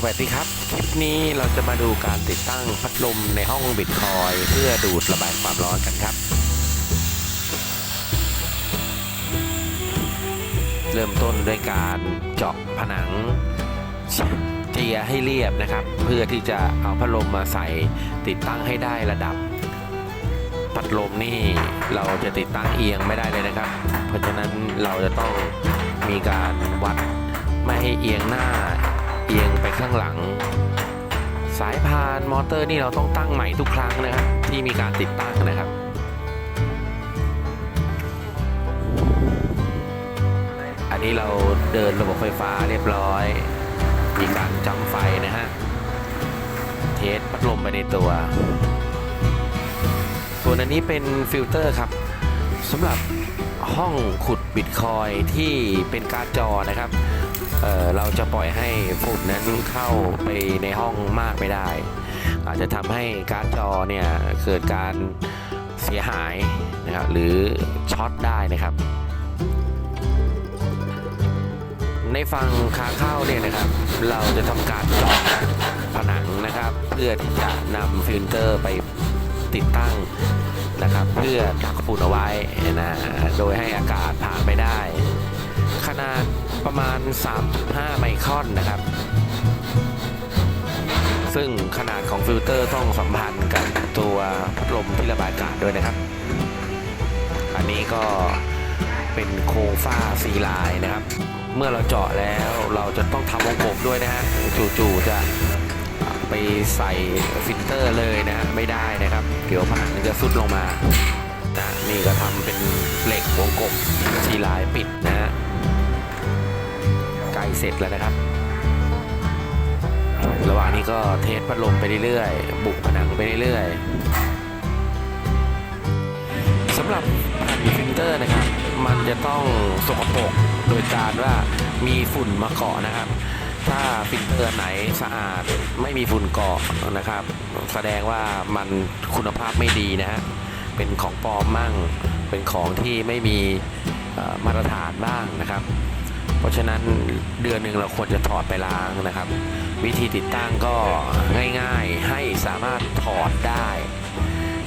สวัสดีครับ คลิปนี้เราจะมาดูการติดตั้งพัดลมในห้องบิตคอยเพื่อดูดระบายความร้อนกันครับ เริ่มต้นด้วยการเจาะผนังเจียให้เรียบนะครับ เพื่อที่จะเอาพัดลมมาใส่ติดตั้งให้ได้ระดับ พัดลมนี่เราจะติดตั้งเอียงไม่ได้เลยนะครับ เพราะฉะนั้นเราจะต้องมีการวัดไม่ให้เอียงหน้า เอียงไปข้างหลัง สายพานมอเตอร์นี่เราต้องตั้งใหม่ทุกครั้งนะครับ ที่มีการติดตั้งนะครับอันนี้เราเดินระบบไฟฟ้าเรียบร้อย มีการจำไฟนะฮะ เทสพัดลมไปในตัว ส่วนอันนี้เป็นฟิลเตอร์ครับสำหรับห้องขุดบิตคอยที่เป็นการ์ดจอนะครับ เเราจะปล่อยให้ฝุ่นนั้นเข้าไปในห้องมากไม่ได้ อาจจะทำให้การ์ดจอเนี่ยเกิดการเสียหายนะครับหรือช็อตได้นะครับ ในฝั่งขาเข้าเนี่ยนะครับ เราจะทำการเจาะผนังนะครับ เพื่อที่จะนำฟิลเตอร์ไปติดตั้งนะครับ เพื่อดักฝุ่นเอาไว้นะโดยให้อากาศผ่านไปได้ ขนาด ประมาณ 3.5 ไมครอนนะครับ ซึ่งขนาดของฟิลเตอร์ต้องสัมพันธ์กับตัวพัดลมที่ระบายอากาศด้วยนะครับ อันนี้ก็เป็นโครงฝ้าซีไลน์นะครับ เมื่อเราเจาะแล้วเราจะต้องทำวงกลมด้วยนะฮะจู่ๆจะไปใส่ฟิลเตอร์เลยนะฮะไม่ได้นะครับ เดี๋ยวผนังมันจะซุดลงมานะนี่ก็ทำเป็นเหล็กวงกลมซีลน์ปิดนะฮะ เสร็จแล้วนะครับ ระหว่างนี้ก็เทสพัดลมไปเรื่อยๆ บุกผนังไปเรื่อยๆสำหรับแผ่นฟิลเตอร์นะครับ มันจะต้องสกปรกโดยการว่ามีฝุ่นมาเกาะนะครับ ถ้าฟิลเตอร์ไหนสะอาดไม่มีฝุ่นเกาะนะครับ แสดงว่ามันคุณภาพไม่ดีนะฮะเป็นของปลอมมั่ง เป็นของที่ไม่มีมาตรฐานบ้างนะครับ เพราะฉะนั้นเดือนหนึ่งเราควรจะถอดไปล้างนะครับ วิธีติดตั้งก็ง่ายๆให้สามารถถอดได้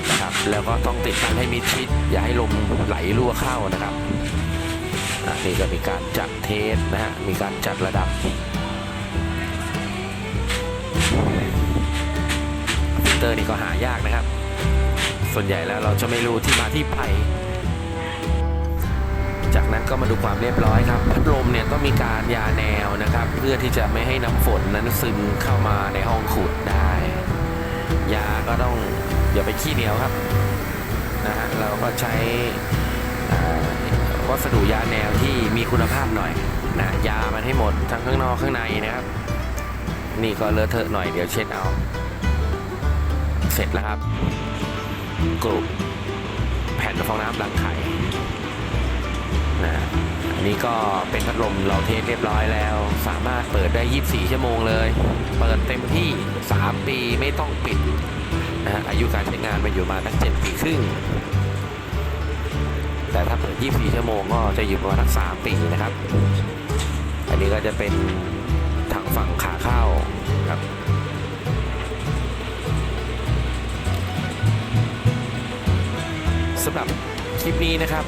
นะครับแล้วก็ต้องติดตั้งให้มิดชิด อย่าให้ลมไหลรั่วเข้านะครับนี่ก็มีการจัดเทสนะฮะมีการจัดระดับฟิลเตอร์นี่ก็หายากนะครับ ส่วนใหญ่แล้วเราจะไม่รู้ที่มาที่ไป นั้นก็มาดูความเรียบร้อยครับ พัดลมเนี่ยต้องมีการยาแนวนะครับ เพื่อที่จะไม่ให้น้ำฝนนั้นซึมเข้ามาในห้องขุดได้ ยาก็ต้องอย่าไปขี้เหนียวครับนะฮะเราก็ใช้วัสดุยาแนวที่มีคุณภาพหน่อยนะยามันให้หมดทั้งข้างนอกข้างในนะครับ นี่ก็เลอะเทอะหน่อยเดี๋ยวเช็ดเอา เสร็จแล้วครับกรุบแผ่นฟองน้ำล้างไข่ นะอันนี้ก็เป็นพัดลมเราเทสเรียบร้อยแล้ว สามารถเปิดได้ 24 ชั่วโมงเลย เปิดเต็มที่ 3 ปีไม่ต้องปิดนะฮะอายุการใช้งานมันอยู่มาตั้ง 7 ปีครึ่ง แต่ถ้าเปิด 24 ชั่วโมงก็จะอยู่ประมาณสัก3ปีนะครับ อันนี้ก็จะเป็นทางฝั่งขาเข้าครับสำหรับคลิปนี้นะครับ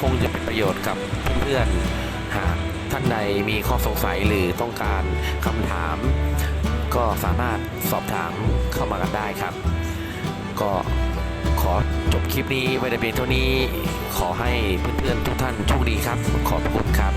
คงจะเป็นประโยชน์กับเพื่อนๆหากท่านใดมีข้อสงสัยหรือต้องการคำถาม ก็สามารถสอบถามเข้ามากันได้ครับ ก็ขอจบคลิปนี้ไว้แต่เพียงเท่านี้ ขอให้เพื่อนๆทุกท่านโชคดีครับ ขอบคุณครับ